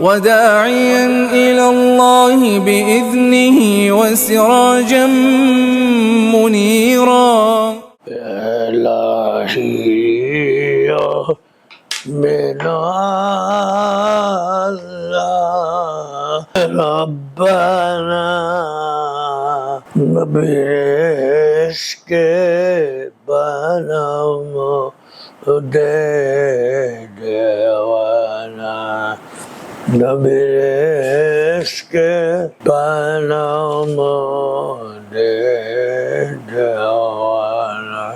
وداعيا إلى الله بإذنه وسراجا منيرا. إلهي من الله ربنا برشك بنا مدين বানাম দেওয়ানা।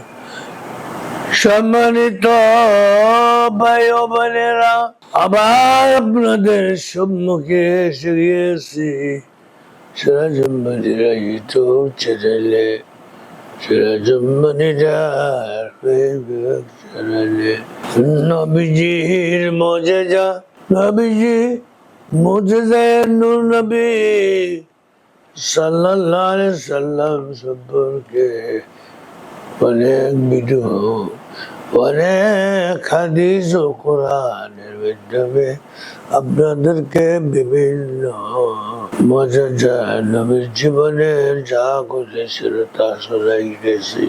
সম্মানিত ভাই ও বোনেরা, আবার আপনাদের সম্মুখে এসে গিয়েছি। সিরাজম্মনিরা ইউটিউব চ্যানেলে সিরাজম্মনিরার ফেসবুক চ্যানেলে। নবীজির মজেজা, নবীজি মজেজায় নূর নবী সাল্লাল্লাহু আলাইহি আপনাদেরকে বিভিন্ন মজা নবীর জীবনের যা ঘটেছিল তা শোনাই গেছি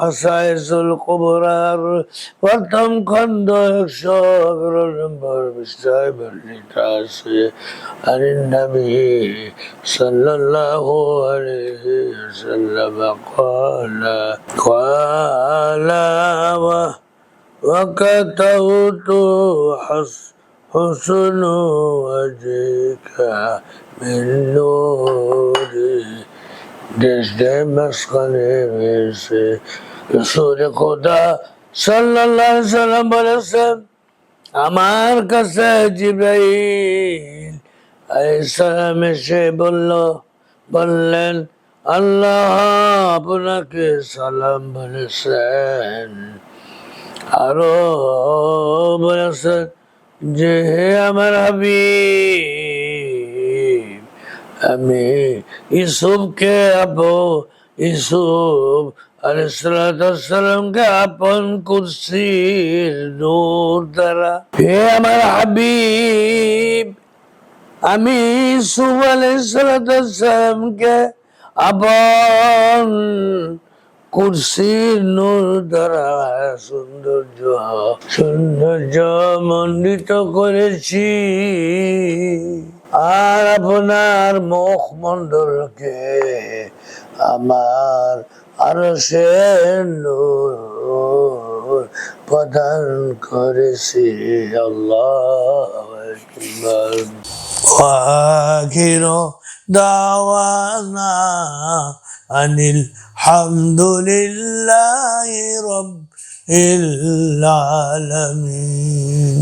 হাসাইসুল কুবরার প্রথম খণ্ড একশো এগারো নম্বর বিষয় বর্ণিত আছে আনিন নবী সাল্লাল্লাহু আলাইহি ওয়াসাল্লাম قال قال وكتوت حس حسن وجهك من نوري দেশ দেয় মাঝখানে রয়েছে রসুল খোদা সাল্লাল্লাহ সাল্লাম বলেছেন আমার কাছে জিব্রাইল আলাইসালাম এসে বলল বললেন আল্লাহ আপনাকে সালাম বলেছেন আরও বলেছেন যে হে আমার হাবিব আমি ইসুফকে আপো, ইসুফ আলাইসালামকে আপন কুরসির নূর দ্বারা। হে আমার হাবিব, আমি ইসুফ আলাইসালামকে আপন কুরসির নূর দ্বারা সৌন্দর্য সৌন্দর্য মণ্ডিত করেছি। আর আপনার মুখ মন্ডলকে আমার আরো সে নূর প্রদান করেছি আল্লাহ আকবার وآخر دعوانا أن الحمد لله رب العالمين